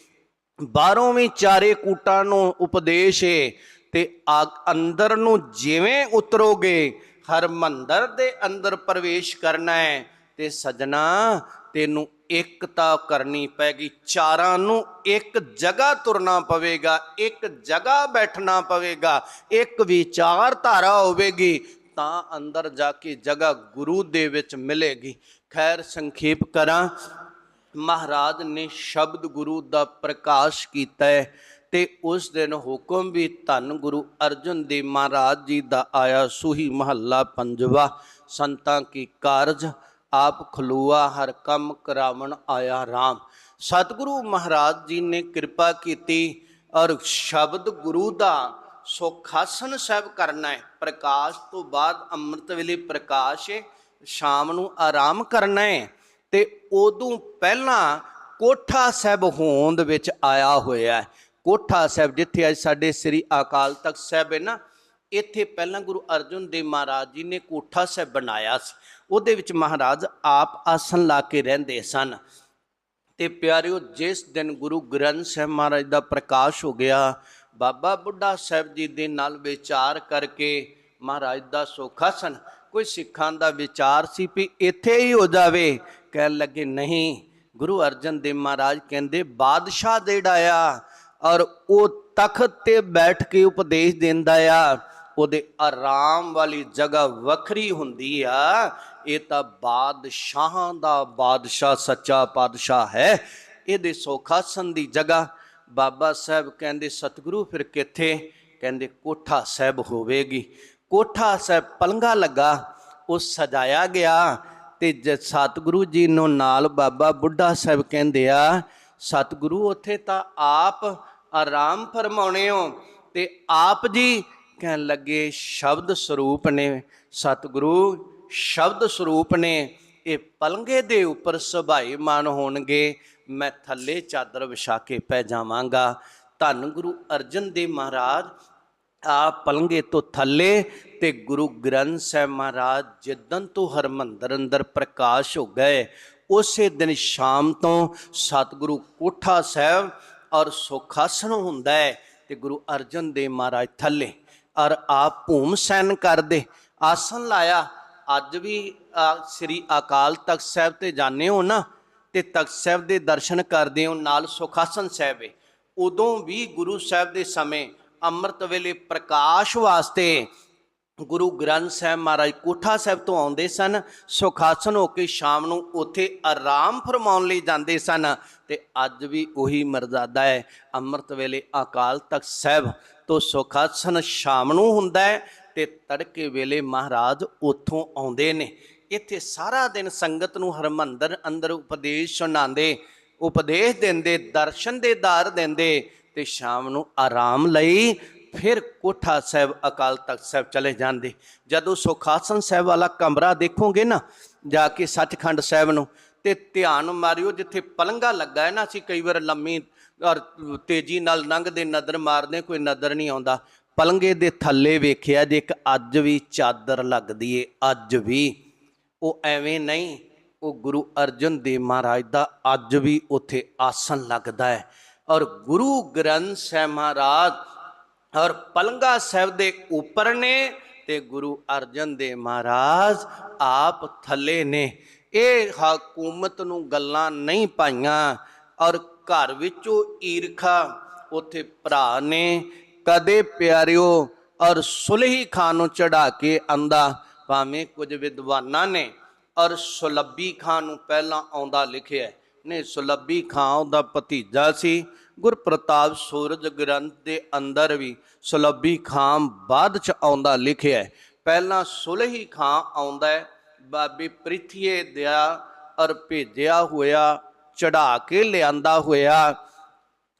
ਬਾਹਰੋਂ ਵੀ ਚਾਰੇ ਕੂਟਾਂ ਨੂੰ ਉਪਦੇਸ਼ ਏ ਤੇ ਅੰਦਰ ਨੂੰ ਜਿਵੇਂ ਉਤਰੋਗੇ ਹਰਮੰਦਰ ਦੇ ਅੰਦਰ ਪ੍ਰਵੇਸ਼ ਕਰਨਾ ਹੈ। ਤੇ ਸਜਣਾ, ਤੈਨੂੰ ਇਕਤਾ ਕਰਨੀ ਪੈਗੀ, ਚਾਰਾਂ ਨੂੰ ਇੱਕ ਜਗ੍ਹਾ ਤੁਰਨਾ ਪਵੇਗਾ, ਇੱਕ ਜਗ੍ਹਾ ਬੈਠਣਾ ਪਵੇਗਾ, ਇੱਕ ਵਿਚਾਰਧਾਰਾ ਹੋਵੇਗੀ, ਤਾਂ ਅੰਦਰ ਜਾ ਕੇ ਜਗ੍ਹਾ ਗੁਰੂ ਦੇ ਵਿੱਚ ਮਿਲੇਗੀ। ਖੈਰ, ਸੰਖੇਪ ਕਰਾਂ, ਮਹਾਰਾਜ ਨੇ ਸ਼ਬਦ ਗੁਰੂ ਦਾ ਪ੍ਰਕਾਸ਼ ਕੀਤਾ ਹੈ। ਤੇ ਉਸ ਦਿਨ ਹੁਕਮ ਵੀ ਧੰਨ ਗੁਰੂ ਅਰਜਨ ਦੇਵ ਮਹਾਰਾਜ ਜੀ ਦਾ ਆਇਆ ਸੂਹੀ ਮਹੱਲਾ ਪੰਜਵਾ। ਸੰਤਾਂ ਕੀ ਕਾਰਜ? ਆਪ ਖਲੂਆ, ਹਰ ਕੰਮ ਕਰਾਵਣ ਆਇਆ RAM ਸਤਿਗੁਰੂ ਮਹਾਰਾਜ ਜੀ ਨੇ ਕਿਰਪਾ ਕੀਤੀ ਔਰ ਸ਼ਬਦ ਗੁਰੂ ਦਾ ਸੁਖਾਸਨ ਸਾਹਿਬ ਕਰਨਾ ਹੈ। ਪ੍ਰਕਾਸ਼ ਤੋਂ ਬਾਅਦ ਅੰਮ੍ਰਿਤ ਵੇਲੇ ਪ੍ਰਕਾਸ਼ ਹੈ ਸ਼ਾਮ ਨੂੰ ਆਰਾਮ ਕਰਨਾ ਹੈ ਤੇ ਉਦੋਂ ਪਹਿਲਾਂ ਕੋਠਾ ਸਾਹਿਬ ਹੋਂਦ ਵਿੱਚ ਆਇਆ ਹੋਇਆ ਹੈ। ਕੋਠਾ ਸਾਹਿਬ, ਜਿੱਥੇ ਅੱਜ ਸਾਡੇ ਸ੍ਰੀ ਅਕਾਲ ਤਖਤ ਸਾਹਿਬ ਹੈ ਨਾ, ਇੱਥੇ ਪਹਿਲਾਂ ਗੁਰੂ ਅਰਜਨ ਦੇਵ ਮਹਾਰਾਜ ਜੀ ਨੇ ਕੋਠਾ ਸਾਹਿਬ ਬਣਾਇਆ ਸੀ। ਉਹਦੇ ਵਿੱਚ ਮਹਾਰਾਜ ਆਪ ਆਸਣ ਲਾ ਕੇ ਰਹਿੰਦੇ ਸਨ। ਤੇ ਪਿਆਰਿਓ, ਜਿਸ ਦਿਨ ਗੁਰੂ ਗ੍ਰੰਥ ਸਾਹਿਬ ਮਹਾਰਾਜ ਦਾ ਪ੍ਰਕਾਸ਼ ਹੋ ਗਿਆ, ਬਾਬਾ ਬੁੱਢਾ ਸਾਹਿਬ ਜੀ ਦੇ ਨਾਲ ਵਿਚਾਰ ਕਰਕੇ ਮਹਾਰਾਜ ਦਾ ਸੁਖਾਸਨ ਕੋਈ ਸਿੱਖਾਂ ਦਾ ਵਿਚਾਰ ਸੀ ਵੀ ਇੱਥੇ ਹੀ ਹੋ ਜਾਵੇ। ਕਹਿਣ ਲੱਗੇ, ਨਹੀਂ, ਗੁਰੂ ਅਰਜਨ ਦੇਵ ਮਹਾਰਾਜ ਕਹਿੰਦੇ, ਬਾਦਸ਼ਾਹ ਜਿਹੜਾ ਆ ਔਰ ਉਹ ਤਖਤ ਤੇ ਬੈਠ ਕੇ ਉਪਦੇਸ਼ ਦਿੰਦਾ ਆ, ਉਹਦੇ ਆਰਾਮ ਵਾਲੀ ਜਗ੍ਹਾ ਵੱਖਰੀ ਹੁੰਦੀ ਆ। ਇਹ ਤਾਂ ਬਾਦਸ਼ਾਹਾਂ ਦਾ ਬਾਦਸ਼ਾਹ, ਸੱਚਾ ਪਾਦਸ਼ਾਹ ਹੈ। ਇਹਦੇ ਸੋਖਾਸਨ ਦੀ ਜਗ੍ਹਾ ਬਾਬਾ ਸਾਹਿਬ ਕਹਿੰਦੇ, ਸਤਿਗੁਰੂ ਫਿਰ ਕਿੱਥੇ? ਕਹਿੰਦੇ, ਕੋਠਾ ਸਾਹਿਬ ਹੋਵੇਗੀ। ਕੋਠਾ ਸਾਹਿਬ ਪਲੰਗਾ ਲੱਗਾ, ਉਹ ਸਜਾਇਆ ਗਿਆ ਤੇ ਜਦ ਸਤਿਗੁਰੂ ਜੀ ਨੂੰ ਨਾਲ ਬਾਬਾ ਬੁੱਢਾ ਸਾਹਿਬ ਕਹਿੰਦੇ ਆ ਸਤਿਗੁਰੂ, ਉੱਥੇ ਤਾਂ ਆਪ ਆਰਾਮ ਫਰਮਾਉਣੇ ਹੋ ਤੇ ਆਪ ਜੀ ਕਹਿਣ ਲੱਗੇ, ਸ਼ਬਦ ਸਰੂਪ ਨੇ, ਸਤਿਗੁਰੂ, ਸ਼ਬਦ ਸਰੂਪ ਨੇ, ਇਹ ਪਲੰਗੇ ਦੇ ਉੱਪਰ ਸੁਭਾਈ ਮਾਨ ਹੋਣਗੇ, ਮੈਂ ਥੱਲੇ ਚਾਦਰ ਵਿਛਾ ਕੇ ਪੈ ਜਾਵਾਂਗਾ। ਧੰਨ ਗੁਰੂ ਅਰਜਨ ਦੇਵ ਮਹਾਰਾਜ, ਆ ਪਲੰਗੇ ਤੋਂ ਥੱਲੇ ਤੇ ਗੁਰੂ ਗ੍ਰੰਥ ਸਾਹਿਬ ਮਹਾਰਾਜ ਜਿੱਦਨ ਤੋਂ ਹਰਮੰਦਰ ਅੰਦਰ ਪ੍ਰਕਾਸ਼ ਹੋ ਗਏ ਉਸੇ ਦਿਨ ਸ਼ਾਮ ਤੋਂ ਸਤਿਗੁਰੂ ਕੋਠਾ ਸਾਹਿਬ ਔਰ ਸੁਖਾਸਨ ਹੁੰਦਾ ਹੈ ਤੇ ਗੁਰੂ ਅਰਜਨ ਦੇਵ ਮਹਾਰਾਜ ਥੱਲੇ ਔਰ ਆਪ ਭੂਮ ਸੈਨ ਕਰਦੇ, ਆਸਨ ਲਾਇਆ। ਅੱਜ ਵੀ ਸ੍ਰੀ ਅਕਾਲ ਤਖਤ ਸਾਹਿਬ ਤੇ ਜਾਂਦੇ ਹੋ ਨਾ, ਤੇ ਤਖਤ ਸਾਹਿਬ ਦੇ ਦਰਸ਼ਨ ਕਰਦੇ ਹੋ, ਨਾਲ ਸੁਖਾਸਨ ਸਾਹਿਬ ਹੈ ਉਦੋਂ ਵੀ ਗੁਰੂ ਸਾਹਿਬ ਦੇ ਸਮੇਂ ਅੰਮ੍ਰਿਤ ਵੇਲੇ ਪ੍ਰਕਾਸ਼ ਵਾਸਤੇ ਗੁਰੂ ਗ੍ਰੰਥ ਸਾਹਿਬ ਮਹਾਰਾਜ ਕੋਠਾ ਸਾਹਿਬ ਤੋਂ ਆਉਂਦੇ ਸਨ, ਸੁਖਾਸਨ ਹੋ ਕੇ ਸ਼ਾਮ ਨੂੰ ਉੱਥੇ ਆਰਾਮ ਫਰਮਾਉਣ ਲਈ ਜਾਂਦੇ ਸਨ ਤੇ ਅੱਜ ਵੀ ਉਹੀ ਮਰਜ਼ਾਦਾ ਹੈ, ਅੰਮ੍ਰਿਤ ਵੇਲੇ ਅਕਾਲ ਤਖਤ ਸਾਹਿਬ ਤੋਂ ਸੁਖਾਸਨ ਸ਼ਾਮ ਨੂੰ ਹੁੰਦਾ ਹੈ ਤੇ ਤੜਕੇ ਵੇਲੇ ਮਹਾਰਾਜ ਉੱਥੋਂ ਆਉਂਦੇ ਨੇ। ਇੱਥੇ ਸਾਰਾ ਦਿਨ ਸੰਗਤ ਨੂੰ ਹਰਮੰਦਰ ਅੰਦਰ ਉਪਦੇਸ਼ ਸੁਣਾਉਂਦੇ, ਉਪਦੇਸ਼ ਦਿੰਦੇ, ਦਰਸ਼ਨ ਦੇ ਦਾਰ ਦਿੰਦੇ ਤੇ ਸ਼ਾਮ ਨੂੰ ਆਰਾਮ ਲਈ ਫਿਰ ਕੋਠਾ ਸਾਹਿਬ, ਅਕਾਲ ਤਖਤ ਸਾਹਿਬ ਚਲੇ ਜਾਂਦੇ। ਜਦੋਂ ਸੁਖਾਸਨ ਸਾਹਿਬ ਵਾਲਾ ਕਮਰਾ ਦੇਖੋਗੇ ਨਾ, ਜਾ ਕੇ ਸੱਚਖੰਡ ਸਾਹਿਬ ਨੂੰ, ਤੇ ਧਿਆਨ ਮਾਰਿਓ, ਜਿੱਥੇ ਪਲੰਗਾ ਲੱਗਾ ਹੈ ਨਾ, ਅਸੀਂ ਕਈ ਵਾਰ ਲੰਮੀ ਔਰ ਤੇਜ਼ੀ ਨਾਲ ਲੰਘਦੇ, ਨਜ਼ਰ ਮਾਰਦੇ, ਕੋਈ ਨਜ਼ਰ ਨਹੀਂ ਆਉਂਦਾ। ਪਲੰਗੇ ਦੇ ਥੱਲੇ ਵੇਖਿਆ ਜੇ ਇੱਕ ਅੱਜ ਵੀ ਚਾਦਰ ਲੱਗਦੀ ਏ, ਅੱਜ ਵੀ। ਉਹ ਐਵੇਂ ਨਹੀਂ, ਉਹ ਗੁਰੂ ਅਰਜਨ ਦੇਵ ਮਹਾਰਾਜ ਦਾ ਅੱਜ ਵੀ ਉੱਥੇ ਆਸਨ ਲੱਗਦਾ ਹੈ। ਔਰ ਗੁਰੂ ਗ੍ਰੰਥ ਸਾਹਿਬ ਮਹਾਰਾਜ ਔਰ ਪਲੰਗਾ ਸਾਹਿਬ ਦੇ ਉੱਪਰ ਨੇ ਤੇ ਗੁਰੂ ਅਰਜਨ ਦੇਵ ਮਹਾਰਾਜ ਆਪ ਥੱਲੇ ਨੇ। ਇਹ ਹਕੂਮਤ ਨੂੰ ਗੱਲਾਂ ਨਹੀਂ ਪਾਈਆਂ ਔਰ ਘਰ ਵਿੱਚੋਂ ਈਰਖਾ ਉਥੇ ਭਰਾ ਨੇ। ਕਦੇ ਪਿਆਰਿਓ ਔਰ ਸੁਲਹੀ ਖਾਨ ਨੂੰ ਚੜਾ ਕੇ ਆਂਦਾ, ਭਾਵੇਂ ਕੁਝ ਵਿਦਵਾਨਾਂ ਨੇ ਔਰ ਸੁਲੱਬੀ ਖਾਨ ਨੂੰ ਪਹਿਲਾਂ ਆਉਂਦਾ ਲਿਖਿਆ ਨੇ ਸੁਲੱਬੀ ਖਾਨ ਦਾ ਭਤੀਜਾ ਸੀ। ਗੁਰਪ੍ਰਤਾਪ ਸੂਰਜ ਗ੍ਰੰਥ ਦੇ ਅੰਦਰ ਵੀ ਸੁਲੱਬੀ ਖਾਂ ਬਾਅਦ ਚ ਆਉਂਦਾ ਲਿਖਿਆ ਹੈ। ਪਹਿਲਾਂ ਸੁਲਹੀ ਖਾਂ ਆਉਂਦਾ ਹੈ, ਬਾਬੇ ਪ੍ਰਿਥੀਏ ਦਿਆ ਔਰ ਭੇਜਿਆ ਹੋਇਆ, ਚੜਾ ਕੇ ਲਿਆਂਦਾ ਹੋਇਆ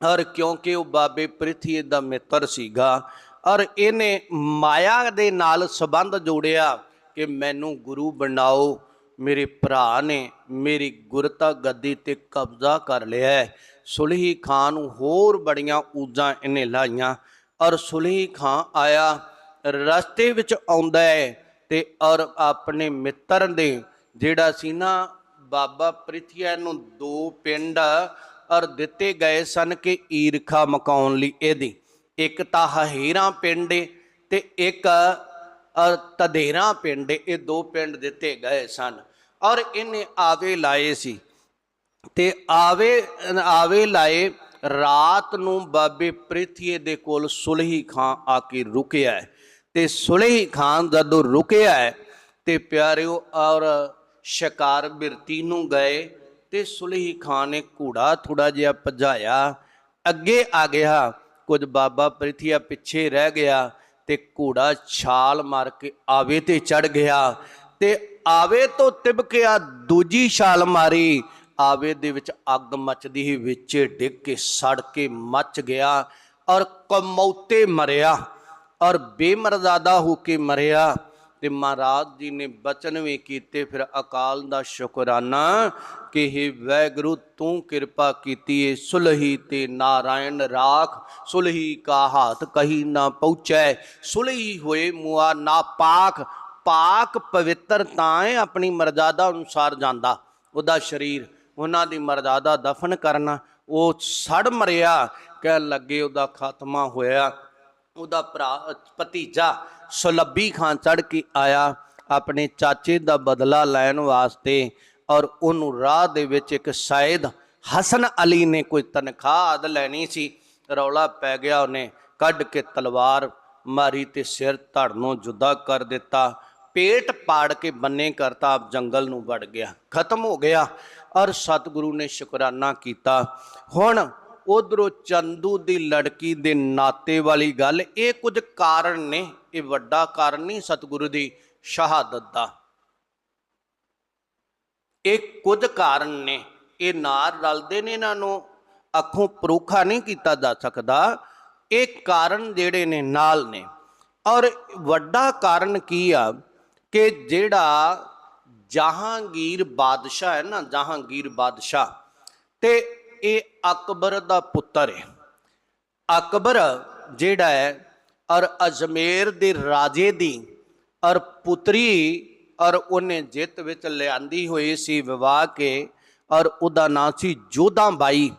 ਔਰ ਕਿਉਂਕਿ ਉਹ ਬਾਬੇ ਪ੍ਰਿਥੀ ਦਾ ਮਿੱਤਰ ਸੀਗਾ ਔਰ ਇਹਨੇ ਮਾਇਆ ਦੇ ਨਾਲ ਸੰਬੰਧ ਜੋੜਿਆ ਕਿ ਮੈਨੂੰ ਗੁਰੂ ਬਣਾਓ, ਮੇਰੇ ਭਰਾ ਨੇ ਮੇਰੀ ਗੁਰਤਾ ਗੱਦੀ ਤੇ ਕਬਜ਼ਾ ਕਰ ਲਿਆ ਸੁਲਹੀ ਖਾਂ ਨੂੰ ਹੋਰ ਬੜੀਆਂ ਊਜਾਂ ਇਹਨੇ ਲਾਈਆਂ। ਔਰ ਸੁਲਹੀ ਖਾਂ ਆਇਆ, ਰਸਤੇ ਵਿੱਚ ਆਉਂਦਾ ਹੈ ਤੇ ਔਰ ਆਪਣੇ ਮਿੱਤਰ ਦੇ ਜਿਹੜਾ ਸੀ ਨਾ ਬਾਬਾ ਪ੍ਰਿਥੀਆ ਨੂੰ ਦੋ ਪਿੰਡ ਔਰ ਦਿੱਤੇ ਗਏ ਸਨ ਕਿ ਈਰਖਾ ਮਕਾਉਣ ਲਈ ਇਹਦੀ। ਇੱਕ ਤਾਂ ਹਹੀਰਾ ਪਿੰਡ ਏ ਤੇ ਇੱਕ ਔਰ ਤਦੇਰਾ ਪਿੰਡ ਇਹ ਦੋ ਪਿੰਡ ਦਿੱਤੇ ਗਏ ਸਨ। ਔਰ ਇਹਨੇ ਆਵੇ ਲਾਏ ਸੀ। ਤੇ ਆਵੇ ਆਵੇ ਲਾਏ, ਰਾਤ ਨੂੰ ਬਾਬੇ ਪ੍ਰਿਥੀਏ ਦੇ ਕੋਲ ਸੁਲਹੀ ਖਾਂ ਆ ਕੇ ਰੁਕਿਆ ਹੈ। ਤੇ ਸੁਲਹੀ ਖਾਨ ਜਦੋਂ ਰੁਕਿਆ ਹੈ, ਤੇ ਪਿਆਰਿਓ ਔਰ ਸ਼ਿਕਾਰ ਬਿਰਤੀ ਨੂੰ ਗਏ, ਤੇ ਸੁਲਹੀ ਖਾਨ ਨੇ ਘੋੜਾ ਥੋੜਾ ਜਿਹਾ ਭਜਾਇਆ ਅੱਗੇ ਆ ਗਿਆ, ਕੁਝ ਬਾਬਾ ਪ੍ਰਿਥੀਆ ਪਿੱਛੇ ਰਹਿ ਗਿਆ, ਤੇ ਘੋੜਾ ਛਾਲ ਮਾਰ ਕੇ ਆਵੇ ਤੇ ਚੜ ਗਿਆ ਤੇ ਆਵੇ ਤੋਂ ਤਿਬਕਿਆ ਦੂਜੀ ਛਾਲ ਮਾਰੀ ਆਵੇ ਦੇ ਵਿੱਚ ਅੱਗ ਮੱਚਦੀ ਹੀ ਵਿੱਚ ਡਿੱਗ ਕੇ ਸੜ ਕੇ ਮੱਚ ਗਿਆ ਔਰ ਕਮੌਤੇ ਮਰਿਆ ਔਰ ਬੇਮਰਜ਼ਾਦਾ ਹੋ ਕੇ ਮਰਿਆ ਤੇ ਮਹਾਰਾਜ ਜੀ ਨੇ ਬਚਨ ਵੀ ਕੀਤੇ, ਫਿਰ ਅਕਾਲ ਦਾ ਸ਼ੁਕਰਾਨਾ ਕਿ हे ਵੈਗੁਰੂ ਤੂੰ ਕਿਰਪਾ ਕੀਤੀ ਏ, ਸੁਲਹੀ ਤੇ ਨਾਰਾਇਣ ਰਾਖ, ਸੁਲਹੀ ਕਾ ਹਾਥ ਕਹੀ ਨਾ ਪਹੁੰਚੈ, ਸੁਲਹੀ ਹੋਏ ਮੁਆ ਨਾ ਪਾਕ ਪਾਕ ਪਵਿੱਤਰ ਤਾਂ ਹੈ ਆਪਣੀ ਮਰਜ਼ਾਦਾ ਅਨੁਸਾਰ ਜਾਂਦਾ, ਉਹਦਾ ਸਰੀਰ ਉਹਨਾਂ ਦੀ ਮਰਜ਼ਾਦਾ ਦਫਨ ਕਰਨਾ, ਉਹ ਸੜ ਮਰਿਆ, ਕਹਿਣ ਲੱਗੇ ਉਹਦਾ ਖਾਤਮਾ ਹੋਇਆ। ਉਹਦਾ ਭਰਾ, ਭਤੀਜਾ ਸੁਲੱਬੀ ਖਾਨ ਚੜ ਕੇ ਆਇਆ, ਆਪਣੇ ਚਾਚੇ ਦਾ ਬਦਲਾ ਲੈਣ ਵਾਸਤੇ ਔਰ ਉਹਨੂੰ ਰਾਹ ਦੇ ਵਿੱਚ ਇੱਕ ਸ਼ਾਇਦ ਹਸਨ ਅਲੀ ਨੇ ਕੋਈ ਤਨਖਾਹ ਆਦ ਲੈਣੀ ਸੀ, ਰੌਲਾ ਪੈ ਗਿਆ ਉਹਨੇ, ਕੱਢ ਕੇ ਤਲਵਾਰ ਮਾਰੀ ਤੇ ਸਿਰ ਧੜ ਨੂੰ ਜੁਦਾ ਕਰ ਦਿੱਤਾ। ਪੇਟ ਪਾੜ ਕੇ ਬੰਨੇ ਕਰਤਾ, ਆਪ ਜੰਗਲ ਨੂੰ ਵੜ ਗਿਆ। ਖਤਮ ਹੋ ਗਿਆ। ਔਰ ਸਤਿਗੁਰੂ ਨੇ ਸ਼ੁਕਰਾਨਾ ਕੀਤਾ। ਹੁਣ ਉਧਰੋਂ ਚੰਦੂ ਦੀ ਲੜਕੀ ਦੇ ਨਾਤੇ ਵਾਲੀ ਗੱਲ, ਇਹ ਕੁਝ ਕਾਰਨ ਨੇ, ਇਹ ਵੱਡਾ ਕਾਰਨ ਨਹੀਂ ਸਤਿਗੁਰੂ ਦੀ ਸ਼ਹਾਦਤ ਦਾ। ਇਹ ਕੁਝ ਕਾਰਨ ਨੇ, ਇਹ ਨਾਲ ਰਲਦੇ ਨੇ ਇਹਨਾਂ ਨੂੰ, ਅੱਖੋਂ ਪਰੋਖਾ ਨਹੀਂ ਕੀਤਾ ਜਾ ਸਕਦਾ। ਇਹ ਕਾਰਨ ਜਿਹੜੇ ਨੇ, ਨਾਲ ਨੇ। ਔਰ ਵੱਡਾ ਕਾਰਨ ਕੀ ਆ ਕਿ ਜਿਹੜਾ ਜਹਾਂਗੀਰ ਬਾਦਸ਼ਾਹ ਹੈ ਨਾ, ਜਹਾਂਗੀਰ ਬਾਦਸ਼ਾਹ। ਤੇ ਇਹ ਅਕਬਰ ਦਾ ਪੁੱਤਰ ਹੈ। ਅਕਬਰ ਜਿਹੜਾ ਹੈ, ਔਰ ਅਜਮੇਰ ਦੇ ਰਾਜੇ ਦੀ, ਔਰ ਪੁੱਤਰੀ, ਔਰ ਉਹਨੇ ਜਿੱਤ ਵਿੱਚ ਲਿਆਂਦੀ ਹੋਈ ਸੀ ਵਿਵਾਹ ਕੇ, ਔਰ ਉਹਦਾ ਨਾਂ ਸੀ ਜੋਧਾ ਬਾਈ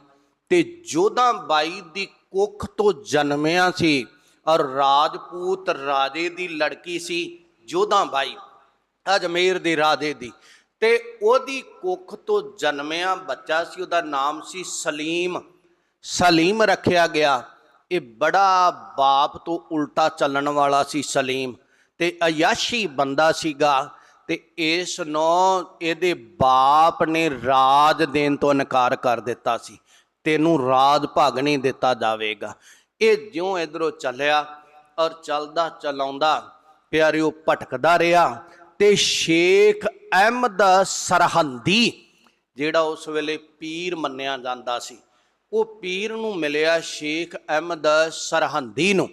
ਤੇ ਜੋਧਾ ਬਾਈ ਦੀ ਕੁੱਖ ਤੋਂ ਜਨਮਿਆ ਸੀ, ਔਰ ਰਾਜਪੂਤ ਰਾਜੇ ਦੀ ਲੜਕੀ ਸੀ ਜੋਧਾ ਬਾਈ ਅਜਮੇਰ ਦੀ ਰਾਧੇ ਦੀ। ਤੇ ਉਹਦੀ ਕੁੱਖ ਤੋਂ ਜਨਮਿਆ ਬੱਚਾ ਸੀ, ਉਹਦਾ ਨਾਮ ਸੀ ਸਲੀਮ। ਸਲੀਮ ਰੱਖਿਆ ਗਿਆ। ਇਹ ਬੜਾ ਬਾਪ ਤੋਂ ਉਲਟਾ ਚੱਲਣ ਵਾਲਾ ਸੀ ਸਲੀਮ। ਤੇ ਅਯਾਸ਼ੀ ਬੰਦਾ ਸੀਗਾ ਤੇ ਇਸ ਨੂੰ ਇਹਦੇ ਬਾਪ ਨੇ ਰਾਜ ਦੇਣ ਤੋਂ ਇਨਕਾਰ ਕਰ ਦਿੱਤਾ ਸੀ। ਤੈਨੂੰ ਰਾਜ ਭਾਗ ਨਹੀਂ ਦਿੱਤਾ ਜਾਵੇਗਾ। ਇਹ ਜਿਉਂ ਇਧਰੋਂ ਚੱਲਿਆ ਔਰ ਚੱਲਦਾ ਚਲਾਉਂਦਾ ਪਿਆਰਿਓ ਭਟਕਦਾ ਰਿਹਾ। ਤੇ ਸ਼ੇਖ ਅਹਿਮਦ ਸਰਹੰਦੀ, ਜਿਹੜਾ ਉਸ ਵੇਲੇ ਪੀਰ ਮੰਨਿਆ ਜਾਂਦਾ ਸੀ, ਉਹ ਪੀਰ ਨੂੰ ਮਿਲਿਆ ਸ਼ੇਖ ਅਹਿਮਦ ਸਰਹੰਦੀ ਨੂੰ।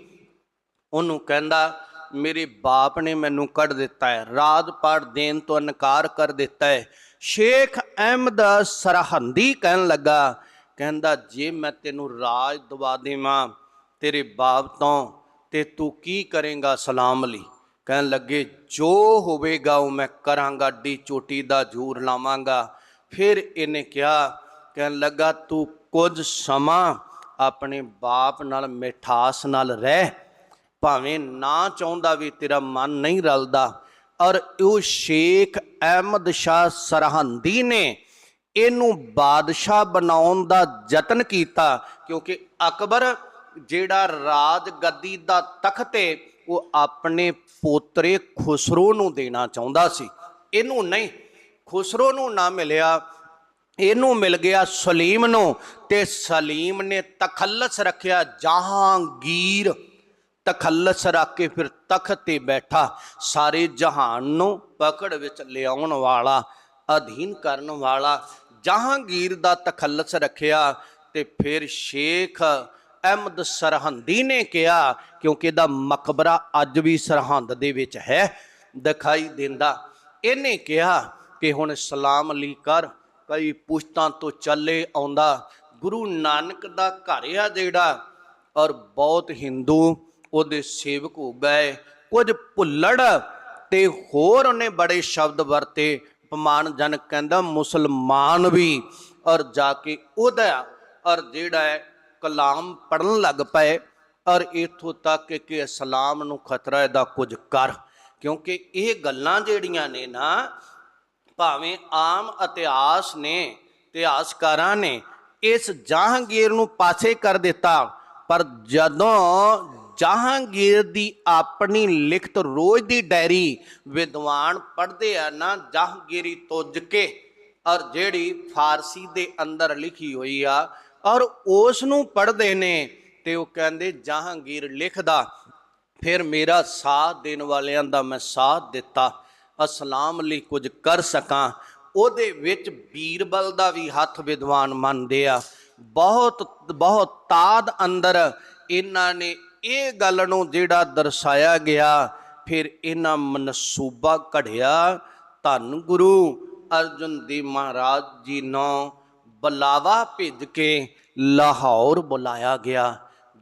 ਉਹਨੂੰ ਕਹਿੰਦਾ, ਮੇਰੇ ਬਾਪ ਨੇ ਮੈਨੂੰ ਕੱਢ ਦਿੱਤਾ ਹੈ ਰਾਜ ਪਾੜ ਦੇਣ ਤੋਂ ਇਨਕਾਰ ਕਰ ਦਿੱਤਾ ਹੈ। ਸ਼ੇਖ ਅਹਿਮਦ ਸਰਹੰਦੀ ਕਹਿਣ ਲੱਗਾ, ਕਹਿੰਦਾ, ਜੇ ਮੈਂ ਤੈਨੂੰ ਰਾਜ ਦਵਾ ਦੇਵਾਂ ਤੇਰੇ ਬਾਪ ਤੋਂ, ਤੇ ਤੂੰ ਕੀ ਕਰੇਗਾ ਸਲਾਮ ਲਈ? ਕਹਿਣ ਲੱਗੇ, ਜੋ ਹੋਵੇਗਾ, ਉਹ ਮੈਂ ਕਰਾਂਗਾ, ਡੀ ਚੋਟੀ ਦਾ ਜੂਰ ਲਾਵਾਂਗਾ। ਫਿਰ ਇਹਨੇ ਕਿਹਾ, ਕਹਿਣ ਲੱਗਾ, ਤੂੰ ਕੁਝ ਸਮਾਂ ਆਪਣੇ ਬਾਪ ਨਾਲ, ਮਿਠਾਸ ਨਾਲ ਰਹਿ। ਭਾਵੇਂ ਨਾ ਚਾਹੁੰਦਾ ਵੀ ਤੇਰਾ ਮਨ ਨਹੀਂ ਰਲਦਾ, ਔਰ ਉਹ ਸ਼ੇਖ ਅਹਿਮਦ ਸ਼ਾਹ ਸਰਹੰਦੀ ਨੇ ਇਹਨੂੰ ਬਾਦਸ਼ਾਹ ਬਣਾਉਣ ਦਾ ਯਤਨ ਕੀਤਾ, ਕਿਉਂਕਿ ਅਕਬਰ ਜਿਹੜਾ ਰਾਜ ਗੱਦੀ ਦਾ ਤਖਤ ਹੈ ਉਹ ਆਪਣੇ ਪੋਤਰੇ ਖੁਸਰੋ ਨੂੰ ਦੇਣਾ ਚਾਹੁੰਦਾ ਸੀ। ਇਹਨੂੰ ਨਹੀਂ, ਖੁਸਰੋ ਨੂੰ ਨਾ ਮਿਲਿਆ। ਇਹਨੂੰ ਮਿਲ ਗਿਆ ਸਲੀਮ ਨੂੰ ਤੇ ਸਲੀਮ ਨੇ ਤਖੱਲਸ ਰੱਖਿਆ। ਜਹਾਂਗੀਰ ਤਖੱਲਸ ਰੱਖ ਕੇ ਫਿਰ ਤਖਤ ਤੇ ਬੈਠਾ। ਸਾਰੇ ਜਹਾਨ ਨੂੰ ਪਕੜ ਵਿੱਚ ਲਿਆਉਣ ਵਾਲਾ, ਅਧੀਨ ਕਰਨ ਵਾਲਾ ਜਹਾਂਗੀਰ ਦਾ ਤਖੱਲਸ ਰੱਖਿਆ ਤੇ ਫਿਰ ਸ਼ੇਖ ਅਹਿਮਦ ਸਰਹੰਦੀ ਨੇ ਕਿਹਾ, ਕਿਉਂਕਿ ਇਹਦਾ ਮਕਬਰਾ ਅੱਜ ਵੀ ਸਰਹੰਦ ਦੇ ਵਿੱਚ ਹੈ, ਦਿਖਾਈ ਦਿੰਦਾ। ਇਹਨੇ ਕਿਹਾ ਕਿ ਹੁਣ ਸਲਾਮ ਲਈ ਕਰ ਕਈ ਪੁਸ਼ਤਾਂ ਤੋਂ ਚੱਲੇ ਆਉਂਦਾ। ਗੁਰੂ ਨਾਨਕ ਦਾ ਘਰ ਆ ਜਿਹੜਾ, ਔਰ ਬਹੁਤ ਹਿੰਦੂ ਉਹਦੇ ਸੇਵਕ ਹੋ ਗਏ। ਕੁਝ ਭੁੱਲੜ ਤੇ ਹੋਰ ਉਹਨੇ ਬੜੇ ਸ਼ਬਦ ਵਰਤੇ। ਅਪਮਾਨਜਨਕ ਕਹਿੰਦਾ, ਮੁਸਲਮਾਨ ਵੀ, ਔਰ ਜਾ ਕੇ ਉਹਦਾ, ਔਰ ਜਿਹੜਾ ਹੈ ਕਲਾਮ ਪੜਨ ਲੱਗ ਪਏ, ਔਰ ਇਥੋਂ ਤੱਕ ਕਿ ਇਸਲਾਮ ਨੂੰ ਖਤਰਾ ਇਹਦਾ ਕੁਝ ਕਰ। ਕਿਉਂਕਿ ਇਹ ਗੱਲਾਂ ਜਿਹੜੀਆਂ ਨੇ ਨਾ, ਭਾਵੇਂ ਆਮ ਇਤਿਹਾਸ ਨੇ, ਇਤਿਹਾਸਕਾਰਾਂ ਨੇ ਇਸ ਜਹਾਂਗੀਰ ਨੂੰ ਪਾਸੇ ਕਰ ਦਿੱਤਾ, ਪਰ ਜਦੋਂ ਜਹਾਂਗੀਰ ਦੀ ਆਪਣੀ ਲਿਖਤ ਰੋਜ਼ ਦੀ ਡਾਇਰੀ ਵਿਦਵਾਨ ਪੜ੍ਹਦੇ ਆ ਨਾ, ਜਹਾਂਗੀਰੀ ਤੁਜ ਕੇ, ਔਰ ਜਿਹੜੀ ਫਾਰਸੀ ਦੇ ਅੰਦਰ ਲਿਖੀ ਹੋਈ ਆ ਔਰ ਉਸ ਨੂੰ ਪੜ੍ਹਦੇ ਨੇ ਤੇ ਉਹ ਕਹਿੰਦੇ, ਜਹਾਂਗੀਰ ਲਿਖਦਾ, ਫਿਰ ਮੇਰਾ ਸਾਥ ਦੇਣ ਵਾਲਿਆਂ ਦਾ ਮੈਂ ਸਾਥ ਦਿੱਤਾ, ਅਸਲਾਮ ਲਈ ਕੁਝ ਕਰ ਸਕਾਂ। ਉਹਦੇ ਵਿੱਚ ਬੀਰਬਲ ਦਾ ਵੀ ਹੱਥ ਵਿਦਵਾਨ ਮੰਨਦੇ ਆ। ਬਹੁਤ ਬਹੁਤ ਤਾਦ ਅੰਦਰ ਇਹਨਾਂ ਨੇ ਇਹ ਗੱਲ ਨੂੰ ਜਿਹੜਾ ਦਰਸਾਇਆ ਗਿਆ, ਫਿਰ ਇਹਨਾਂ ਮਨਸੂਬਾ ਘੜਿਆ, ਧੰਨ ਗੁਰੂ ਅਰਜਨ ਦੇਵ ਮਹਾਰਾਜ ਜੀ ਨੂੰ ਬੁਲਾਵਾ ਭਿੱਜ ਕੇ ਲਾਹੌਰ ਬੁਲਾਇਆ ਗਿਆ।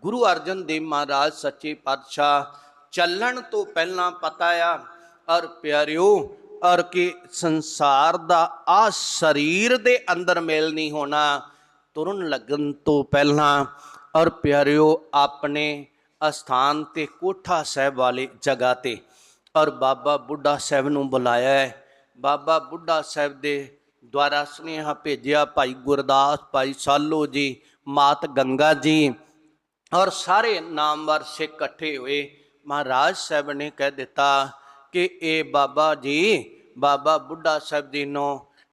ਗੁਰੂ ਅਰਜਨ ਦੇਵ ਮਹਾਰਾਜ, ਸੱਚੇ ਪਾਤਸ਼ਾਹ, ਚੱਲਣ ਤੋਂ ਪਹਿਲਾਂ ਪਤਾ ਆ ਔਰ ਪਿਆਰਿਓ ਔਰ ਕਿ ਸੰਸਾਰ ਦਾ ਆ ਸਰੀਰ ਦੇ ਅੰਦਰ ਮੇਲ ਨਹੀਂ ਹੋਣਾ, ਤੁਰਨ ਲੱਗਣ ਤੋਂ ਪਹਿਲਾਂ ਔਰ ਪਿਆਰਿਓ, ਆਪਣੇ ਅਸਥਾਨ ਤੇ ਕੋਠਾ ਸਾਹਿਬ ਵਾਲੀ ਜਗ੍ਹਾ ਤੇ ਔਰ ਬਾਬਾ ਬੁੱਢਾ ਸਾਹਿਬ ਨੂੰ ਬੁਲਾਇਆ ਹੈ। ਬਾਬਾ ਬੁੱਢਾ ਸਾਹਿਬ ਦੇ ਦੁਆਰਾ ਸੁਨੇਹਾ ਭੇਜਿਆ, ਭਾਈ ਗੁਰਦਾਸ, ਭਾਈ ਸਾਲੋ ਜੀ, ਮਾਤ ਗੰਗਾ ਜੀ ਔਰ ਸਾਰੇ ਨਾਮਵਰ ਸਿੱਖ ਇਕੱਠੇ ਹੋਏ। ਮਹਾਰਾਜ ਸਾਹਿਬ ਨੇ ਕਹਿ ਦਿੱਤਾ ਕਿ ਇਹ ਬਾਬਾ ਜੀ, ਬਾਬਾ ਬੁੱਢਾ ਸਾਹਿਬ ਜੀ ਨੂੰ